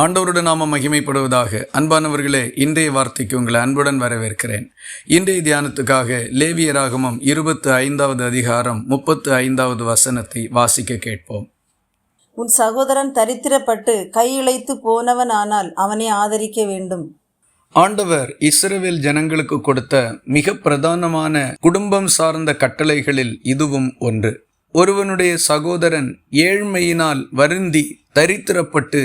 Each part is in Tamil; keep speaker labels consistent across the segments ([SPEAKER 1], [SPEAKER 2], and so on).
[SPEAKER 1] ஆண்டவருடைய நாம மகிமைப்படுவதாக அன்பானவர்களே இன்றைய வார்த்தைக்கு உங்களை அன்புடன் வரவேற்கிறேன். இன்றைய தியானத்துக்காக லேவியராகமம் இருபத்து ஐந்தாவது அதிகாரம் முப்பத்து ஐந்தாவது வசனத்தை வாசிக்க கேட்போம்.
[SPEAKER 2] உன் சகோதரன் தரித்திரப்பட்டு கையிழைத்து போனவனானால் அவனை ஆதரிக்க வேண்டும்.
[SPEAKER 1] ஆண்டவர் இஸ்ரவேல் ஜனங்களுக்கு கொடுத்த மிக பிரதானமான குடும்பம் சார்ந்த கட்டளைகளில் இதுவும் ஒன்று. ஒருவனுடைய சகோதரன் ஏழ்மையினால் வருந்தி தரித்திரப்பட்டு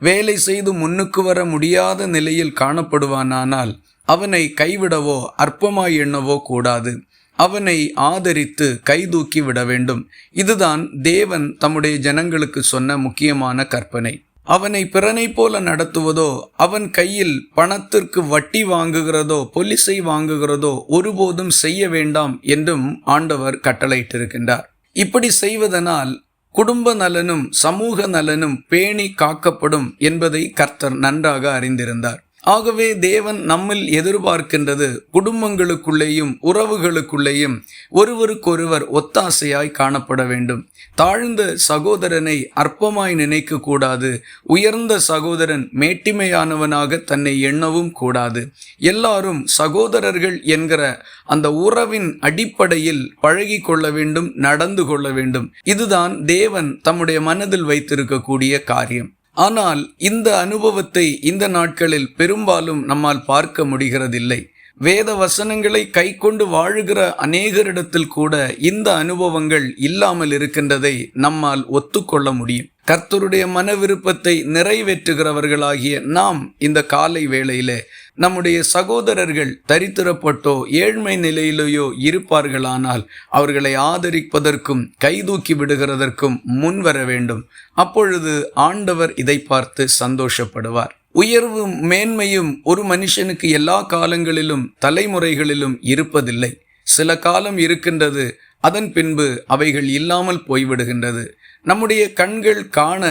[SPEAKER 1] வேலை செய்து முன்னுக்கு வர முடியாத நிலையில் காணப்படுவானானால் அவனை கைவிடவோ அற்பமாய் எண்ணவோ கூடாது. அவனை ஆதரித்து கைதூக்கி விட வேண்டும். இதுதான் தேவன் தம்முடைய ஜனங்களுக்கு சொன்ன முக்கியமான கற்பனை. அவனை பிறனை போல நடத்துவதோ அவன் கையில் பணத்திற்கு வட்டி வாங்குகிறதோ பொலிசை வாங்குகிறதோ ஒருபோதும் செய்ய வேண்டாம் என்றும் ஆண்டவர் கட்டளையிட்டிருக்கின்றார். இப்படி செய்வதனால் குடும்ப நலனும் சமூக நலனும் பேணி காக்கப்படும் என்பதை கர்த்தர் நன்றாக அறிந்திருந்தார். ஆகவே தேவன் நம்மில் எதிர்பார்க்கின்றது குடும்பங்களுக்குள்ளேயும் உறவுகளுக்குள்ளேயும் ஒருவருக்கொருவர் ஒத்தாசையாய் காணப்பட வேண்டும். தாழ்ந்த சகோதரனை அற்பமாய் நினைக்க கூடாது உயர்ந்த சகோதரன் மேட்டிமையானவனாக தன்னை எண்ணவும் கூடாது. எல்லாரும் சகோதரர்கள் என்கிற அந்த உறவின் அடிப்படையில் பழகி கொள்ள வேண்டும் நடந்து கொள்ள வேண்டும். இதுதான் தேவன் தம்முடைய மனதில் வைத்திருக்கக்கூடிய காரியம். ஆனால் இந்த அனுபவத்தை இந்த நாட்களில் பெரும்பாலும் நம்மால் பார்க்க முடிகிறதில்லை. வேத வசனங்களை கை கொண்டு வாழுகிற அநேகரிடத்தில் கூட இந்த அனுபவங்கள் இல்லாமல் இருக்கின்றதை நம்மால் ஒத்துக்கொள்ள முடியும். கர்த்தருடைய மன விருப்பத்தை நிறைவேற்றுகிறவர்களாகிய நாம் இந்த காலை வேளையிலே நம்முடைய சகோதரர்கள் தரித்திரப்பட்டோ ஏழ்மை நிலையிலேயோ இருப்பார்களானால் அவர்களை ஆதரிப்பதற்கும் கைதூக்கி விடுகிறதற்கும் முன்வர வேண்டும். அப்பொழுது ஆண்டவர் இதை பார்த்து சந்தோஷப்படுவார். உயர்வும் மேன்மையும் ஒரு மனுஷனுக்கு எல்லா காலங்களிலும் தலைமுறைகளிலும் இருப்பதில்லை. சில காலம் இருக்கின்றது அதன் பின்பு அவைகள் இல்லாமல் போய்விடுகின்றது. நம்முடைய கண்கள் காண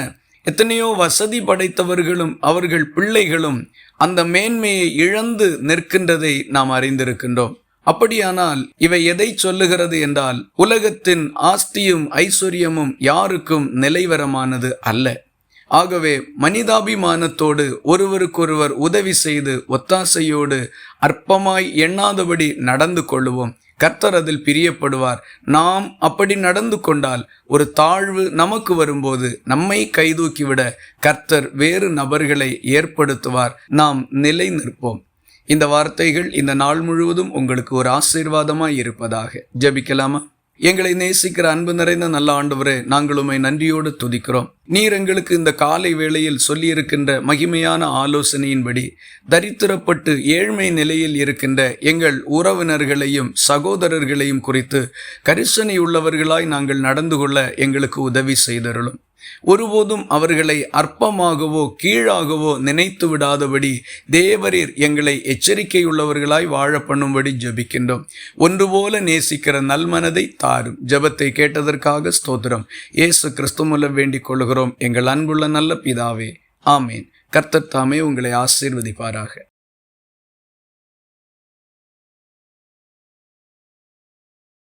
[SPEAKER 1] எத்தனையோ வசதி படைத்தவர்களும் அவர்கள் பிள்ளைகளும் அந்த மேன்மையை இழந்து நிற்கின்றதை நாம் அறிந்திருக்கின்றோம். அப்படியானால் இவை எதை சொல்லுகிறது என்றால் உலகத்தின் ஆஸ்தியும் ஐஸ்வர்யமும் யாருக்கும் நிலைவரமானது அல்ல. ஆகவே மனிதாபிமானத்தோடு ஒருவருக்கொருவர் உதவி செய்து ஒத்தாசையோடு அற்பமாய் எண்ணாதபடி நடந்து கொள்ளுவோம். கர்த்தர் அதில் பிரியப்படுவார். நாம் அப்படி நடந்து கொண்டால் ஒரு தாழ்வு நமக்கு வரும்போது நம்மை கைதூக்கிவிட கர்த்தர் வேறு நபர்களை ஏற்படுத்துவார். நாம் நிலை நிற்போம். இந்த வார்த்தைகள் இந்த நாள் முழுவதும் உங்களுக்கு ஒரு ஆசீர்வாதமாய் இருப்பதாக. ஜபிக்கலாமா? எங்களை நேசிக்கிற அன்பு நிறைந்த நல்ல ஆண்டவரே நாங்கள் உண்மை நன்றியோடு துதிக்கிறோம். நீர் எங்களுக்கு இந்த காலை வேளையில் சொல்லியிருக்கின்ற மகிமையான ஆலோசனையின்படி தரித்திரப்பட்டு ஏழ்மை நிலையில் இருக்கின்ற எங்கள் உறவினர்களையும் சகோதரர்களையும் குறித்து கரிசனை உள்ளவர்களாய் நாங்கள் நடந்து கொள்ள எங்களுக்கு உதவி செய்தருளும். ஒருபோதும் அவர்களை அற்பமாகவோ கீழாகவோ நினைத்து விடாதபடி தேவரீர் எங்களை எச்சரிக்கையுள்ளவர்களாய் வாழ பண்ணும்படி ஜபிக்கின்றோம். ஒன்று போல நேசிக்கிற நல்மனதை தாரும். ஜபத்தை கேட்டதற்காக ஸ்தோத்திரம். இயேசு கிறிஸ்துமுல்ல வேண்டிக் கொள்கிறோம். எங்கள் அன்புள்ள நல்ல பிதாவே ஆமேன். கர்த்தர் தாமே உங்களை ஆசீர்வதிப்பாராக.